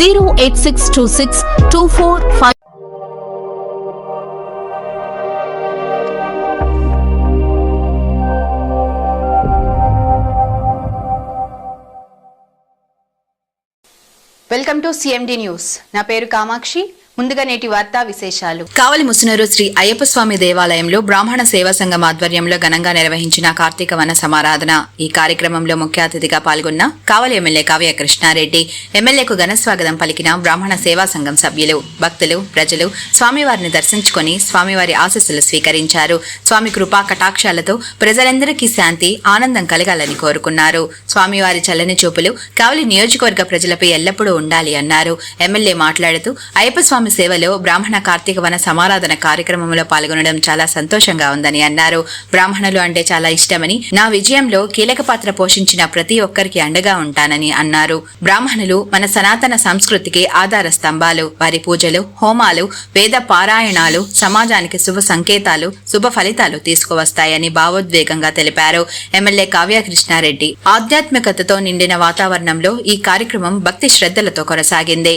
zero eight six two six two four five welcome to CMD news నా పేరు కామాక్షి. ముందుగా నేటి వార్తా విశేషాలు. కావలి ముసునూరు శ్రీ అయ్యప్ప స్వామి దేవాలయంలో బ్రాహ్మణ సేవా సంఘం ఆధ్వర్యంలో ఘనంగా నిర్వహించిన కార్తీక వన సమారాధన. ఈ కార్యక్రమంలో ముఖ్య అతిథిగా పాల్గొన్న కావలి ఎమ్మెల్యే కావ్య కృష్ణారెడ్డి ఎమ్మెల్యేకు ఘన స్వాగతం పలికిన బ్రాహ్మణ సేవా సంఘం సభ్యులు భక్తులు ప్రజలు స్వామివారిని దర్శించుకొని స్వామివారి ఆశస్సులు స్వీకరించారు. స్వామి కృపా కటాక్షాలతో ప్రజలందరికీ శాంతి ఆనందం కలగాలని కోరుకున్నారు. స్వామివారి చల్లని చూపులు కావలి నియోజకవర్గ ప్రజలపై ఎల్లప్పుడూ ఉండాలి అన్నారు. ఎమ్మెల్యే మాట్లాడుతూ అయ్యప్ప స్వామి సేవలో బ్రాహ్మణ కార్తీక వన సమారాధన కార్యక్రమంలో పాల్గొనడం చాలా సంతోషంగా ఉందని అన్నారు. బ్రాహ్మణులు అంటే చాలా ఇష్టమని నా విజయంలో కీలక పాత్ర పోషించిన ప్రతి ఒక్కరికి అండగా ఉంటానని అన్నారు. బ్రాహ్మణులు మన సనాతన సంస్కృతికి ఆధార స్తంభాలు వారి పూజలు హోమాలు వేద పారాయణాలు సమాజానికి శుభ సంకేతాలు శుభ ఫలితాలు తీసుకువస్తాయని భావోద్వేగంగా తెలిపారు. ఎమ్మెల్యే కావ్య కృష్ణారెడ్డి ఆధ్యాత్మికతతో నిండిన వాతావరణంలో ఈ కార్యక్రమం భక్తి శ్రద్ధలతో కొనసాగింది.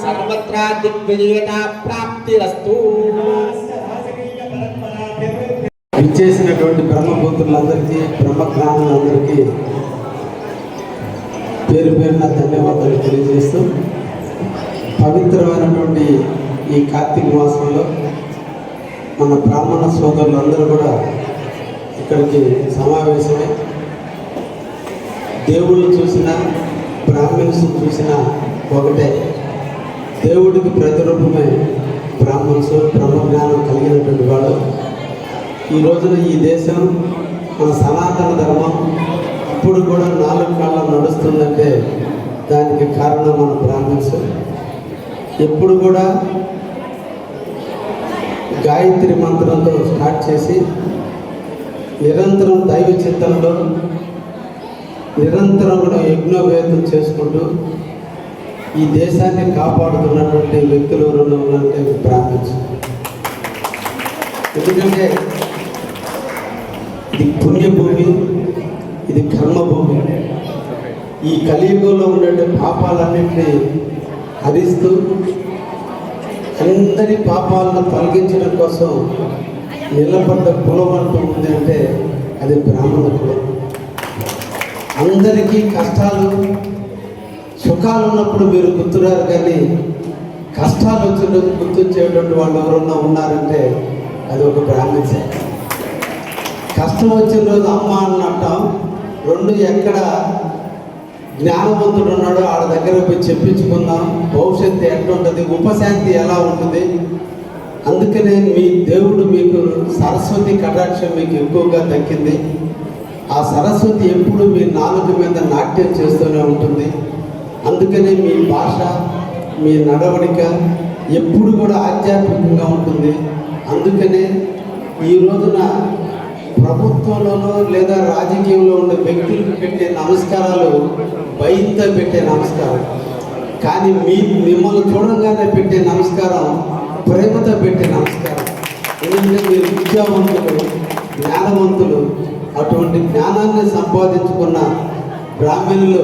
సర్వత్రా దిగ్విజయత ప్రాప్తిరస్తు విచ్చేసినటువంటి బ్రహ్మపుత్రులందరికీ బ్రహ్మజ్ఞానులందరికీ పేరు పేరున ధన్యవాదాలు తెలియజేస్తూ పవిత్రమైనటువంటి ఈ కార్తీక మాసంలో మన బ్రాహ్మణ సోదరులందరూ కూడా ఇక్కడికి సమావేశమై దేవుళ్ళు చూసిన బ్రాహ్మణ్స్ చూసిన ఒకటే. దేవుడికి ప్రతిరూపమే బ్రాహ్మణ్స్ బ్రహ్మజ్ఞానం కలిగినటువంటి వాడు. ఈ రోజున ఈ దేశం మన సనాతన ధర్మం ఇప్పుడు కూడా నాలుగు కాళ్ళ నడుస్తుందంటే దానికి కారణం మన బ్రాహ్మణ్స్ ఎప్పుడు కూడా గాయత్రి మంత్రంతో స్టార్ట్ చేసి నిరంతరం దైవ చిత్తంలో నిరంతరం కూడా యజ్ఞోపేతం చేసుకుంటూ ఈ దేశాన్ని కాపాడుతున్నటువంటి వ్యక్తులు ఎవరైనా ఉన్నారంటే బ్రాహ్మణ్స్ ఎందుకంటే ఇది పుణ్యభూమి ఇది కర్మభూమి. ఈ కలియుగంలో ఉండే పాపాలన్నింటినీ హరిస్తూ అందరి పాపాలను తొలగించడం కోసం నిలబడ్డ కులం అంటూ ఉంది అంటే అది బ్రాహ్మణ కులం. అందరికీ కష్టాలు సుఖాలు ఉన్నప్పుడు మీరు గుర్తురారు కానీ కష్టాలు వచ్చిన రోజు వాళ్ళు ఎవరన్నా ఉన్నారంటే అది ఒక బ్రాహ్మణ్సే కష్టం వచ్చిన రోజు అమ్మ అన్నట్టాం రెండు ఎక్కడ జ్ఞానవంతుడు ఉన్నాడో ఆడ దగ్గర పోయి చెప్పించుకుందాం. భవిష్యత్తు ఎట్లుంటుంది? ఉపశాంతి ఎలా ఉంటుంది? అందుకనే మీ దేవుడు మీకు సరస్వతి కటాక్షం మీకు ఎక్కువగా దక్కింది. ఆ సరస్వతి ఎప్పుడు మీ నాలుగు మీద నాట్యం చేస్తూనే ఉంటుంది. అందుకనే మీ భాష మీ నడవడిక ఎప్పుడు కూడా ఆధ్యాత్మికంగా ఉంటుంది. అందుకనే ఈ రోజున ప్రభుత్వంలోనో లేదా రాజకీయంలో ఉన్న వ్యక్తులకు పెట్టే నమస్కారాలు భయంతో పెట్టే నమస్కారం. కానీ మీ మిమ్మల్ని చూడంగానే పెట్టే నమస్కారం ప్రేమతో పెట్టే నమస్కారం. ఎందుకంటే మీరు విద్యావంతులు జ్ఞానవంతులు అటువంటి జ్ఞానాన్ని సంపాదించుకున్న బ్రాహ్మణులు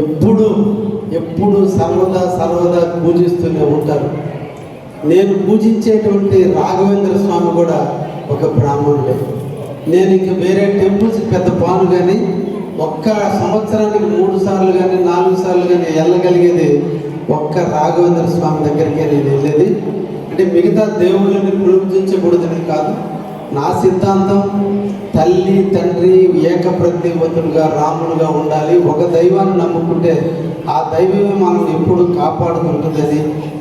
ఎప్పుడు ఎప్పుడు సర్వదా సర్వదా పూజిస్తూనే ఉంటారు. నేను పూజించేటువంటి రాఘవేంద్ర స్వామి కూడా ఒక బ్రాహ్మణుడే. నేను ఇంక వేరే టెంపుల్స్ పెద్ద పాను కానీ ఒక్క సంవత్సరానికి మూడు సార్లు కానీ నాలుగు సార్లు కానీ వెళ్ళగలిగేది ఒక్క రాఘవేంద్ర స్వామి దగ్గరికే నేను వెళ్ళేది. అంటే మిగతా దేవుళ్ళని పూజించకూడదని కాదు. నా సిద్ధాంతం తల్లి తండ్రి ఏకప్రతివంతులుగా రాములుగా ఉండాలి. ఒక దైవాన్ని నమ్ముకుంటే ఆ దైవమే మనం ఎప్పుడు కాపాడుతుంటుందని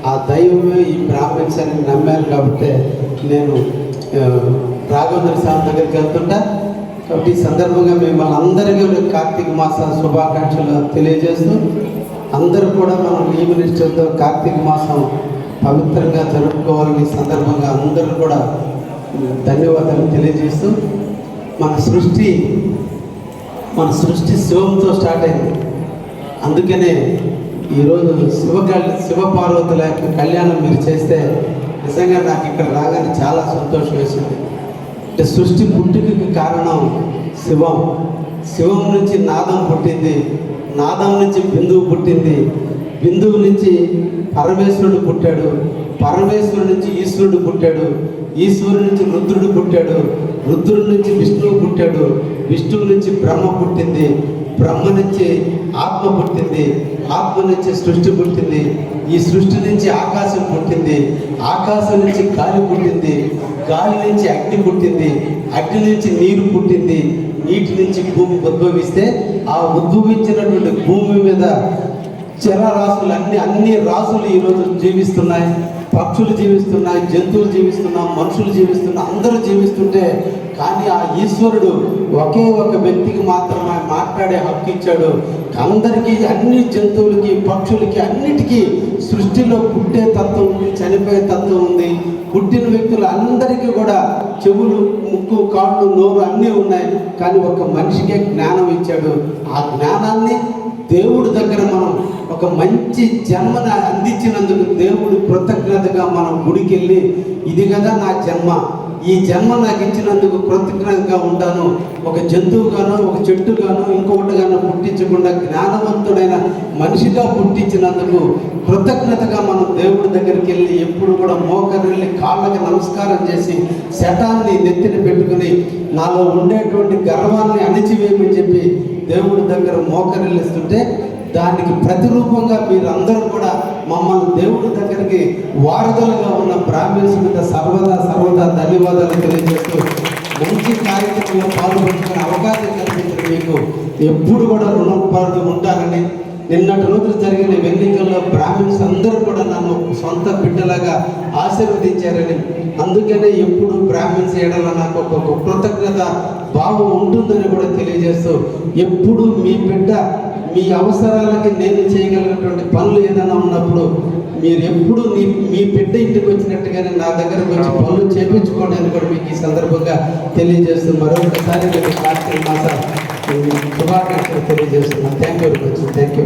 ఆ దైవమే ఈ బ్రాహ్మణ్స్ అని నమ్మాను కాబట్టి నేను రాఘవేంద్ర స్వామి దగ్గరికి వెళ్తుంటా. కాబట్టి ఈ సందర్భంగా మిమ్మల్ని అందరికీ కార్తీక మాస శుభాకాంక్షలు తెలియజేస్తూ అందరూ కూడా మనం నియమ నిష్ఠలతో కార్తీక మాసం పవిత్రంగా జరుపుకోవాలని ఈ సందర్భంగా అందరూ కూడా ధన్యవాదాలు తెలియజేస్తూ మన సృష్టి మన సృష్టి శివంతో స్టార్ట్ అయింది. అందుకనే ఈరోజు శివ శివపార్వతుల శివ యొక్క కళ్యాణం మీరు చేస్తే నిజంగా నాకు ఇక్కడ రాగానే చాలా సంతోషం వేసింది. అంటే సృష్టి పుట్టుకకి కారణం శివం. శివం నుంచి నాదం పుట్టింది. నాదం నుంచి బిందువు పుట్టింది. బిందువు నుంచి పరమేశ్వరుడు పుట్టాడు. పరమేశ్వరుడు నుంచి ఈశ్వరుడు పుట్టాడు. ఈశ్వరుడు నుంచి రుద్రుడు పుట్టాడు. రుద్రుడి నుంచి విష్ణువు పుట్టాడు. విష్ణువు నుంచి బ్రహ్మ పుట్టింది. బ్రహ్మ నుంచి ఆత్మ పుట్టింది. ఆత్మ నుంచి సృష్టి పుట్టింది. ఈ సృష్టి నుంచి ఆకాశం పుట్టింది. ఆకాశం నుంచి గాలి పుట్టింది. గాలి నుంచి అగ్ని పుట్టింది. అగ్ని నుంచి నీరు పుట్టింది. నీటి నుంచి భూమి ఉద్భవిస్తే ఆ ఉద్భవించినటువంటి భూమి మీద చరరాశులు అన్ని అన్ని రాసులు ఈరోజు జీవిస్తున్నాయి. పక్షులు జీవిస్తున్నాయి జంతువులు జీవిస్తున్నా మనుషులు జీవిస్తున్నా అందరూ జీవిస్తుంటే కానీ ఆ ఈశ్వరుడు ఒకే ఒక వ్యక్తికి మాత్రమే మాట్లాడే హక్కు ఇచ్చాడు. అందరికీ అన్ని జంతువులకి పక్షులకి అన్నిటికీ సృష్టిలో పుట్టే తత్వం ఉంది చనిపోయే తత్వం ఉంది. పుట్టిన వ్యక్తులు అందరికీ కూడా చెవులు ముక్కు కాళ్ళు నోరు అన్నీ ఉన్నాయి. కానీ ఒక మనిషికే జ్ఞానం ఇచ్చాడు. ఆ జ్ఞానాన్ని దేవుడి దగ్గర మనం ఒక మంచి జన్మను అందించినందుకు దేవుడు కృతజ్ఞతగా మనం గుడికి వెళ్ళి ఇది కదా నా జన్మ. ఈ జన్మ నాకు ఇచ్చినందుకు కృతజ్ఞతగా ఉంటాను. ఒక జంతువుగాను ఒక చెట్టుగాను ఇంకొకటిగానో పుట్టించకుండా జ్ఞానవంతుడైన మనిషిగా పుట్టించినందుకు కృతజ్ఞతగా మనం దేవుడి దగ్గరికి వెళ్ళి ఎప్పుడు కూడా మోకరిల్లి కాళ్ళకి నమస్కారం చేసి శటాన్ని నెత్తిన పెట్టుకుని నాలో ఉండేటువంటి గర్వాన్ని అణిచివేయమని చెప్పి దేవుడి దగ్గర మోకరిల్లిస్తుంటే దానికి ప్రతిరూపంగా మీరందరూ కూడా మమ్మల్ని దేవుడి దగ్గరికి వారధులుగా ఉన్న బ్రాహ్మణ్స్ మీద సర్వదా సర్వదా ధన్యవాదాలు తెలియజేస్తూ మంచి కార్యక్రమంలో పాల్గొంటున్న అవకాశం కల్పించిన మీకు ఎప్పుడు కూడా రుణపడి ఉంటారని నిన్నటి రోజులు జరిగిన ఎన్నికల్లో బ్రాహ్మణ్స్ అందరూ కూడా నన్ను సొంత బిడ్డలాగా ఆశీర్వదించారని. అందుకనే ఎప్పుడు బ్రాహ్మణ్స్ ఏడల నాకు ఒక కృతజ్ఞత భావం ఉంటుందని కూడా తెలియజేస్తూ ఎప్పుడు మీ బిడ్డ మీ అవసరాలకి నేను చేయగలిగినటువంటి పనులు ఏదైనా ఉన్నప్పుడు మీరు ఎప్పుడు మీ మీ బిడ్డ ఇంటికి వచ్చినట్టుగానే నా దగ్గరకు వచ్చి పనులు చేపించుకోండి అని కూడా మీకు ఈ సందర్భంగా తెలియజేస్తూ మరొకసారి మీకు కార్తీక మాస శుభాకాంక్షలు తెలియజేస్తున్నాను thank you very much thank you